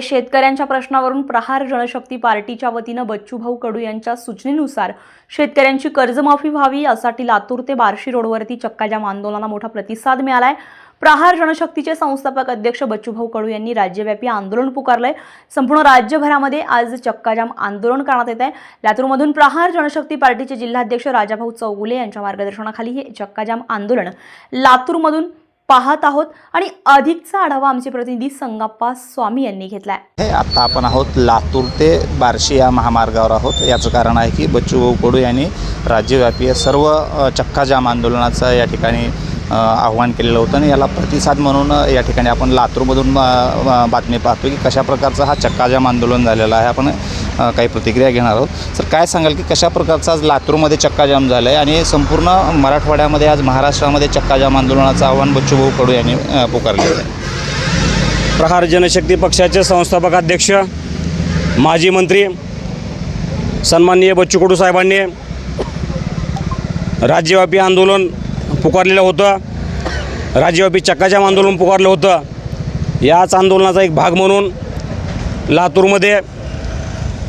शेतकऱ्यांच्या प्रश्नावरून प्रहार जनशक्ती पार्टीच्या वतीनं बच्चूभाऊ कडू यांच्या सूचनेनुसार शेतकऱ्यांची कर्जमाफी व्हावी यासाठी लातूर ते बार्शी रोडवरती चक्काजाम आंदोलनाला मोठा प्रतिसाद मिळालाय. प्रहार जनशक्तीचे संस्थापक अध्यक्ष बच्चूभाऊ कडू यांनी राज्यव्यापी आंदोलन पुकारलंय. संपूर्ण राज्यभरामध्ये आज चक्काजाम आंदोलन करण्यात येत आहे लातूरमधून प्रहार जनशक्ती पार्टीचे जिल्हाध्यक्ष राजाभाऊ चौगुले यांच्या मार्गदर्शनाखाली हे चक्काजाम आंदोलन. लातूरमधून पाहत आहोत आणि अधिकचा आढावा आमचे प्रतिनिधी संगप्पा स्वामी यांनी घेतलाय. हे आत्ता आपण आहोत लातूर ते बार्शी या महामार्गावर आहोत. याचं कारण आहे की बच्चू कडू यांनी राज्यव्यापी सर्व चक्का चक्काजाम आंदोलनाचं या ठिकाणी आव्हान केलेलं होतं आणि याला प्रतिसाद म्हणून या ठिकाणी आपण लातूरमधून बातमी पाहतो की कशा प्रकारचा हा चक्काजाम आंदोलन झालेला आहे. आपण काही प्रतिक्रिया घेणार आहोत. तर काय सांगाल की कशा प्रकारचा आज लातूरमध्ये चक्काजाम झालं आहे आणि संपूर्ण मराठवाड्यामध्ये आज महाराष्ट्रामध्ये चक्काजाम आंदोलनाचं आव्हान बच्चूभाऊ कडू यांनी पुकारलेलं आहे? प्रहार जनशक्ती पक्षाचे संस्थापक अध्यक्ष माजी मंत्री सन्माननीय बच्चू कडू साहेबांनी राज्यव्यापी आंदोलन पुकारलेलं होतं. राज्यव्यापी चक्काजाम आंदोलन पुकारलं होतं. याच आंदोलनाचा एक भाग म्हणून लातूरमध्ये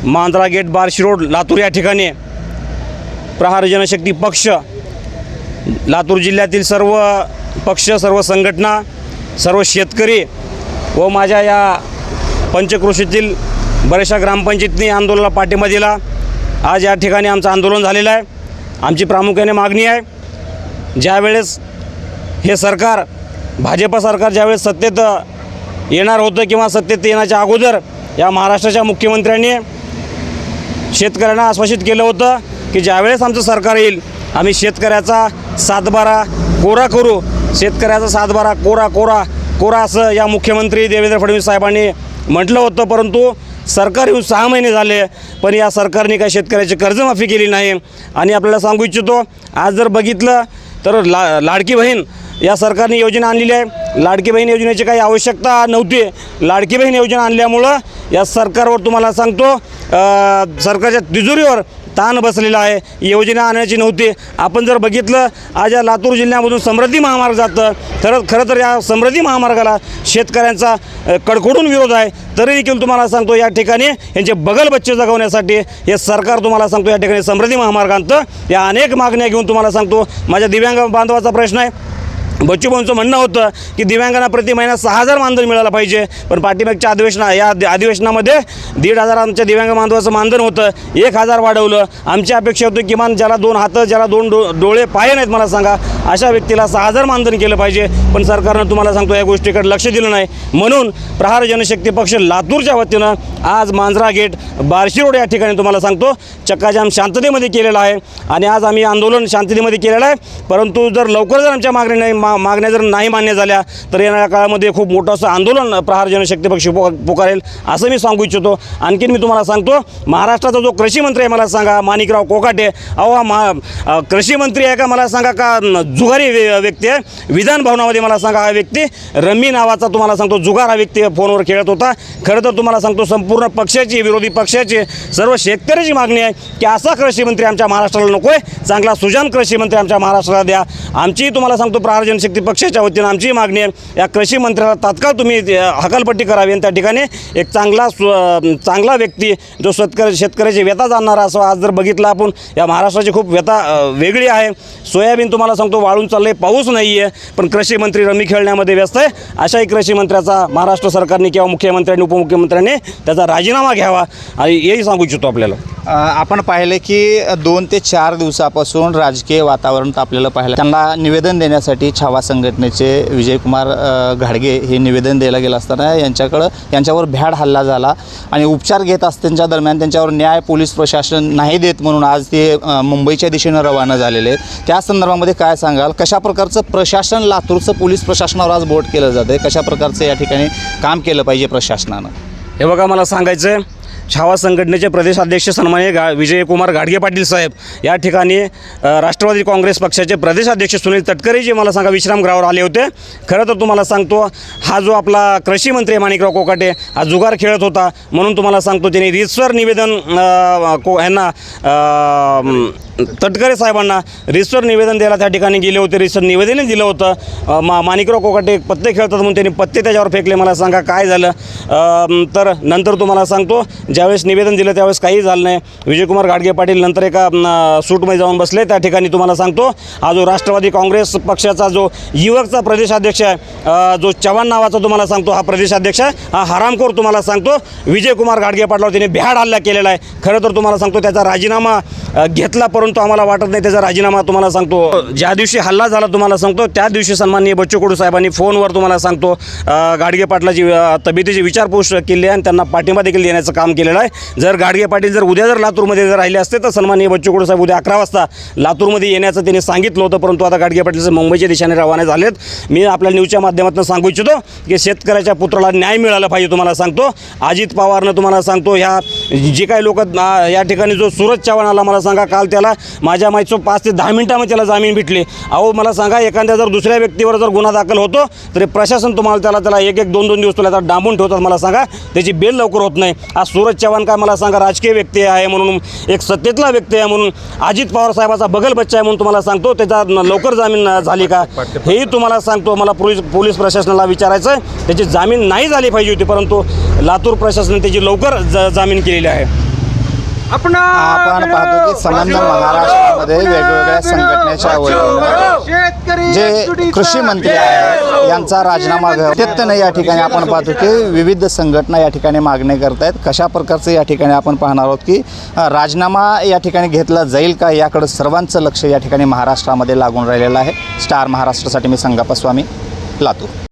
मांजरा गेट बार्शी रोड लातूर या ठिकाणी. प्रहार जनशक्ती पक्ष लातूर जिल्ह्यातील सर्व पक्ष सर्व संघटना सर्व शेतकरी व माझ्या या पंचकृषीतील बऱ्याचशा ग्रामपंचायतींनी आंदोलनाला पाठिंबा दिला. आज या ठिकाणी आमचं आंदोलन झालेलं आहे. आमची प्रामुख्याने मागणी आहे ज्यावेळेस हे सरकार भाजप सरकार ज्यावेळेस सत्तेत येणार होतं किंवा सत्तेत येण्याच्या अगोदर या महाराष्ट्राच्या मुख्यमंत्र्यांनी शेतकऱ्यांना आश्वासित केलं होतं की ज्यावेळेस आमचं सरकार येईल आम्ही शेतकऱ्याचा सातबारा कोरा करू. शेतकऱ्याचा सातबारा कोरा कोरा कोरा असं या मुख्यमंत्री देवेंद्र फडणवीस साहेबांनी म्हटलं होतं. परंतु सरकार येऊन सहा महिने झाले पण या सरकारने काय शेतकऱ्याची कर्जमाफी केली नाही. आणि आपल्याला सांगू इच्छितो आज जर बघितलं तर ला लाडकी बहीण या सरकारने योजना आणलेली आहे. लाडकी बहीण योजनेची काही आवश्यकता नव्हती. लाडकी बहीण योजना आणल्यामुळं या सरकारवर तुम्हाला सांगतो सरकारच्या तिजोरीवर ताण बसलेला आहे. योजना आणायची नव्हती. आपण जर बघितलं आज या लातूर जिल्ह्यामधून समृद्धी महामार्ग जातं. खरं खरं तर या समृद्धी महामार्गाला शेतकऱ्यांचा कडकडून विरोध आहे. तरी देखील तुम्हाला सांगतो या ठिकाणी यांचे बगल बच्चे जगवण्यासाठी हे सरकार तुम्हाला सांगतो या ठिकाणी समृद्धी महामार्ग या अनेक मागण्या घेऊन तुम्हाला सांगतो. माझ्या दिव्यांग बांधवाचा प्रश्न आहे. बच्चूभाऊंचं म्हणणं होतं की दिव्यांगांना प्रति महिना सहा हजार मानधन मिळालं पाहिजे. पण पाठीमागच्या अधिवेशना या अधिवेशनामध्ये दीड हजार आमच्या दिव्यांग बांधवाचं मानधन होतं. एक हजार वाढवलं. आमची अपेक्षा होती किमान ज्याला दोन हातं ज्याला दोन डो डोळे पाय नाहीत मला सांगा अशा व्यक्तीला सहा हजार मानधन केलं पाहिजे. पण सरकारनं तुम्हाला सांगतो या गोष्टीकडे लक्ष दिलं नाही. म्हणून प्रहार जनशक्ती पक्ष लातूरच्या वतीनं आज मांजरा गेट बार्शी रोड या ठिकाणी तुम्हाला सांगतो चक्काजाम शांततेमध्ये केलेला आहे. आणि आज आम्ही आंदोलन शांततेमध्ये केलेलं आहे. परंतु जर लवकर जर आमच्या मागणी नाही मा मागण्या जर नाही मान्य झाल्या तर येणाऱ्या काळामध्ये खूप मोठं असं आंदोलन प्रहार जनशक्ती पक्ष पुकारेल असं मी सांगू इच्छितो. आणखीन मी तुम्हाला सांगतो महाराष्ट्राचा जो कृषीमंत्री आहे मला सांगा माणिकराव कोकाटे. अहो हा मा कृषीमंत्री कृषी मंत्री आहे का मला सांगा का जुगारी व्यक्ती आहे? विधान भवनामध्ये मला सांगा हा व्यक्ती. रमी नावाचा तुम्हाला सांगतो जुगार हा व्यक्ती फोनवर खेळत होता. खरं तर तुम्हाला सांगतो संपूर्ण पक्षाची विरोधी पक्षाची सर्व शेतकऱ्याची मागणी आहे की असा कृषीमंत्री आमच्या महाराष्ट्राला नको आहे चांगला सुजान कृषी मंत्री आमच्या महाराष्ट्राला द्या. आमची तुम्हाला सांगतो प्रहार जनशक्ती पक्षाच्या वतीनं आमची मागणी आहे. या कृषी मंत्र्याला तात्काळ तुम्ही हकालपट्टी करावी. आणि त्या ठिकाणी एक चांगला चांगला व्यक्ती जो शेतकरी शेतकऱ्याची व्यथा जाणणारा असं आज जर बघितलं आपण या महाराष्ट्राची खूप व्यथा वेगळी आहे. सोयाबीन तुम्हाला सांगतो वाळून चाललं आहे पाऊस नाही आहे पण कृषी मंत्री रमी खेळण्यामध्ये व्यस्त आहे. अशाही कृषी मंत्र्याचा महाराष्ट्र सरकारने किंवा मुख्यमंत्र्यांनी उपमुख्यमंत्र्यांनी त्याचा राजीनामा घ्यावा. आणि हेही सांगू इच्छितो आपल्याला. आपण पाहिले की दोन ते चार दिवसापासून राजकीय वातावरण आपल्याला पाहिलं. त्यांना निवेदन देण्यासाठी छावा संघटनेचे विजयकुमार घाडगे हे निवेदन द्यायला गेलं असताना यांच्याकडं यांच्यावर भ्याड हल्ला झाला आणि उपचार घेत असताना दरम्यान त्यांच्यावर न्याय पोलीस प्रशासन नाही देत म्हणून आज ते मुंबईच्या दिशेनं रवाना झालेले त्या संदर्भामध्ये काय सांगाल? कशा प्रकारचं प्रशासन लातूरचं पोलीस प्रशासनावर आज बोट केलं जातं आहे कशा प्रकारचं या ठिकाणी काम केलं पाहिजे प्रशासनानं? हे बघा मला सांगायचं आहे छावा संघटनेचे प्रदेशाध्यक्ष सन्मान्य गा विजयकुमार गाडगे पाटील साहेब. या ठिकाणी राष्ट्रवादी काँग्रेस पक्षाचे प्रदेशाध्यक्ष सुनील तटकरे जे मला सांगा विश्रामगृहावर आले होते. खरं तर तुम्हाला सांगतो हा जो आपला कृषी मंत्री आहे माणिकराव कोकाटे हा जुगार खेळत होता. म्हणून तुम्हाला सांगतो त्यांनी रितसर निवेदन को ह्यांना तटकरे साहेबांना रिसवर निवेदन द्यायला त्या ठिकाणी गेले होते. रिसवर निवेदनही दिलं होतं. मा माणिकराव कोकाटे पत्ते खेळतात म्हणून त्यांनी पत्ते त्याच्यावर फेकले. मला सांगा काय झालं? तर नंतर तुम्हाला सांगतो ज्यावेळेस निवेदन दिलं त्यावेळेस काही झालं नाही. विजयकुमार गाडगे पाटील नंतर एका सूटमध्ये जाऊन बसले. त्या ठिकाणी तुम्हाला सांगतो हा जो राष्ट्रवादी काँग्रेस पक्षाचा जो युवकचा प्रदेशाध्यक्ष आहे जो चव्हाण नावाचा तुम्हाला सांगतो हा प्रदेशाध्यक्ष आहे. हा हरामखोर तुम्हाला सांगतो विजयकुमार गाडगे पाटलावर त्याने भ्याड हल्ला केलेला आहे. खरं तर तुम्हाला सांगतो त्याचा राजीनामा घेतला परंतु आम्हाला वाटत नाही त्याचा राजीनामा तुम्हाला सांगतो. ज्या दिवशी हल्ला झाला तुम्हाला सांगतो त्या दिवशी सन्माननीय बच्चू कडू साहेबांनी फोनवर तुम्हाला सांगतो गाडगे पाटलाची तब्येतीची विचारपूस केली आहे आणि त्यांना पाठिंबा देखील देण्याचं काम केलेला आहे. जर गाडगे पाटील जर उद्या जर लातूरमध्ये जर राहिले असते तर सन्माननीय बच्चू कडू साहेब उद्या अकरा वाजता लातूरमध्ये येण्याचं त्यांनी सांगितलं होतं परंतु आता गाडगे पाटील मुंबईच्या दिशेने रवाना झालेत. मी आपल्या न्यूजच्या माध्यमातून सांगू इच्छितो की शेतकऱ्याच्या पुत्राला न्याय मिळाला पाहिजे तुम्हाला सांगतो. अजित पवारनं तुम्हाला सांगतो ह्या जे काही लोक या ठिकाणी जो सूरज चव्हाण आला मला सांगा काल त्याला माझ्या माहितीचं पाच ते दहा मिनिटामध्ये त्याला जामीन भेटली. अहो मला सांगा एखाद्या जर दुसऱ्या व्यक्तीवर जर गुन्हा दाखल होतो तरी प्रशासन तुम्हाला त्याला त्याला एक एक दोन दोन दिवस तुला डांबून ठेवतात मला सांगा. त्याची बेल लवकर होत नाही. आज सूरज चव्हाण काय मला सांगा राजकीय व्यक्ती आहे म्हणून एक सत्तेतला व्यक्ती आहे म्हणून अजित पवार साहेबाचा बगल बच्चा आहे म्हणून तुम्हाला सांगतो त्याचा लवकर जामीन झाली का हेही तुम्हाला सांगतो मला पोलीस पोलीस प्रशासनाला विचारायचं आहे. त्याची जामीन नाही झाली पाहिजे होती परंतु लातूर प्रशासनाने त्याची लवकर ज जामीन केलेली आहे. आपण पाहतो की संबंध महाराष्ट्रामध्ये वेगवेगळ्या संघटनेच्या जे कृषी मंत्री आहेत यांचा राजीनामा घ्यावा या ठिकाणी आपण पाहतो की विविध संघटना या ठिकाणी मागणी करत आहेत कशा प्रकारचं या ठिकाणी आपण पाहणार आहोत की राजीनामा या ठिकाणी घेतला जाईल का याकडं सर्वांचं लक्ष या ठिकाणी महाराष्ट्रामध्ये लागून राहिलेलं आहे. स्टार महाराष्ट्रासाठी मी संगाप्पा स्वामी लातूर.